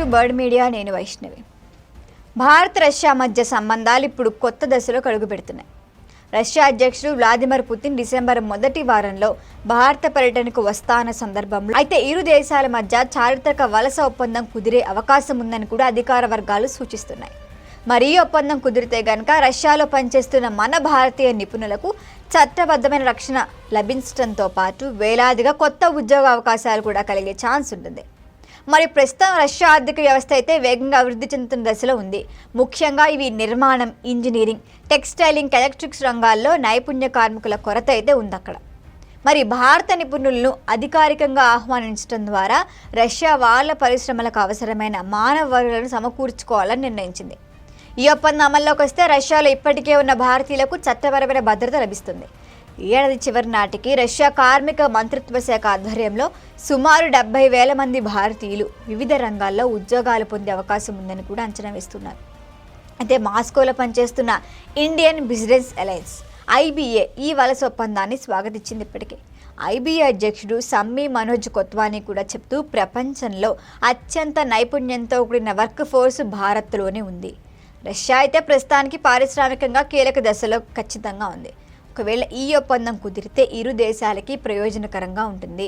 To bird media నేను Vaishnavi. Bharat Russia మధ్య సంబంధాలు ఇప్పుడు కొత్త దశలో కడుగు పెడుతున్నాయి. రష్యా అధ్యక్షుడు వ్లాదిమిర్ పుతిన్ డిసెంబర్ మొదటి వారంలో భారత పర్యటనకు వస్తాన సందర్భంలో అయితే ఇరు దేశాల మధ్య చారిత్రక వలస ఒప్పందం కుదిరే అవకాశం ఉందని కూడా అధికార వర్గాలు సూచిస్తున్నాయి. మరి ఈ ఒప్పందం కుదిరితే గనక రష్యాలో పనిచేస్తున్న మన భారతీయ నిపుణులకు చట్టబద్ధమైన రక్షణ లభించడంతో పాటు వేలాదిగా కొత్త ఉద్యోగ అవకాశాలు కూడా కలిగే ఛాన్స్ ఉంటుంది. మరి ప్రస్తుతం రష్యా ఆర్థిక వ్యవస్థ అయితే వేగంగా అభివృద్ధి చెందుతున్న దశలో ఉంది. ముఖ్యంగా ఇవి నిర్మాణం ఇంజనీరింగ్ టెక్స్టైలింగ్ ఎలక్ట్రిక్స్ రంగాల్లో నైపుణ్య కార్మికుల కొరత అయితే ఉంది అక్కడ. మరి భారత నిపుణులను అధికారికంగా ఆహ్వానించడం ద్వారా రష్యా వాళ్ళ పరిశ్రమలకు అవసరమైన మానవ వనరులను సమకూర్చుకోవాలని నిర్ణయించింది. ఈ ఒప్పందం అమల్లోకి వస్తే రష్యాలో ఇప్పటికే ఉన్న భారతీయులకు చట్టపరమైన భద్రత లభిస్తుంది. ఏడాది చివరి నాటికి రష్యా కార్మిక మంత్రిత్వ శాఖ ఆధ్వర్యంలో సుమారు డెబ్బై వేల మంది భారతీయులు వివిధ రంగాల్లో ఉద్యోగాలు పొందే అవకాశం ఉందని కూడా అంచనా వేస్తున్నారు. అయితే మాస్కోలో పనిచేస్తున్న ఇండియన్ బిజినెస్ అలయన్స్ ఐబీఏ ఈ వలస ఒప్పందాన్ని స్వాగతించింది ఇప్పటికే. ఐబీఏ అధ్యక్షుడు సమ్మీ మనోజ్ కొత్వానీ కూడా చెప్తూ ప్రపంచంలో అత్యంత నైపుణ్యంతో కూడిన వర్క్ ఫోర్స్ భారత్లోనే ఉంది. రష్యా అయితే ప్రస్తుతానికి పారిశ్రామికంగా కీలక దశలో ఖచ్చితంగా ఉంది. ఒకవేళ ఈ ఒప్పందం కుదిరితే ఇరు దేశాలకి ప్రయోజనకరంగా ఉంటుంది.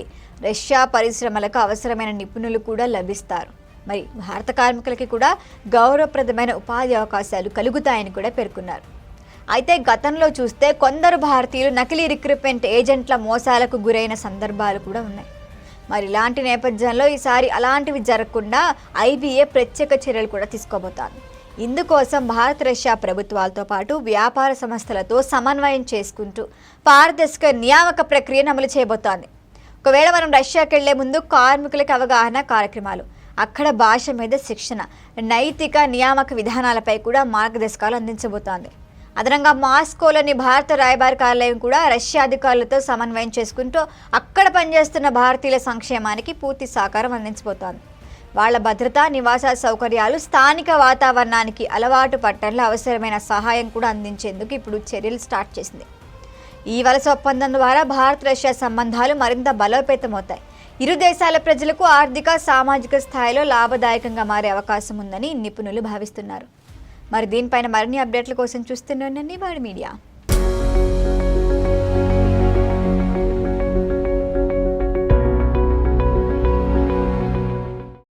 రష్యా పరిశ్రమలకు అవసరమైన నిపుణులు కూడా లభిస్తారు. మరి భారత కార్మికులకి కూడా గౌరవప్రదమైన ఉపాధి అవకాశాలు కలుగుతాయని కూడా పేర్కొన్నారు. అయితే గతంలో చూస్తే కొందరు భారతీయులు నకిలీ రిక్రూట్మెంట్ ఏజెంట్ల మోసాలకు గురైన సందర్భాలు కూడా ఉన్నాయి. మరి ఇలాంటి నేపథ్యంలో ఈసారి అలాంటివి జరగకుండా ఐబీఏ ప్రత్యేక చర్యలు కూడా తీసుకోబోతోంది. ఇందుకోసం భారత్ రష్యా ప్రభుత్వాలతో పాటు వ్యాపార సంస్థలతో సమన్వయం చేసుకుంటూ పారదర్శక నియామక ప్రక్రియను అమలు చేయబోతోంది. ఒకవేళ మనం రష్యాకి వెళ్ళే ముందు కార్మికులకు అవగాహన కార్యక్రమాలు అక్కడ భాష మీద శిక్షణ నైతిక నియామక విధానాలపై కూడా మార్గదర్శకాలు అందించబోతోంది. అదనంగా మాస్కోలోని భారత రాయబార కార్యాలయం కూడా రష్యా అధికారులతో సమన్వయం చేసుకుంటూ అక్కడ పనిచేస్తున్న భారతీయుల సంక్షేమానికి పూర్తి సహకారం అందించబోతోంది. వాళ్ళ భద్రత నివాస సౌకర్యాలు స్థానిక వాతావరణానికి అలవాటు పట్టణంలో అవసరమైన సహాయం కూడా అందించేందుకు ఇప్పుడు చర్యలు స్టార్ట్ చేసింది. ఈ వలస ఒప్పందం ద్వారా భారత్ రష్యా సంబంధాలు మరింత బలోపేతమవుతాయి. ఇరు దేశాల ప్రజలకు ఆర్థిక సామాజిక స్థాయిలో లాభదాయకంగా మారే అవకాశం ఉందని నిపుణులు భావిస్తున్నారు. మరి దీనిపైన మరిన్ని అప్డేట్ల కోసం చూస్తూనే ఉండండి వాడి మీడియా.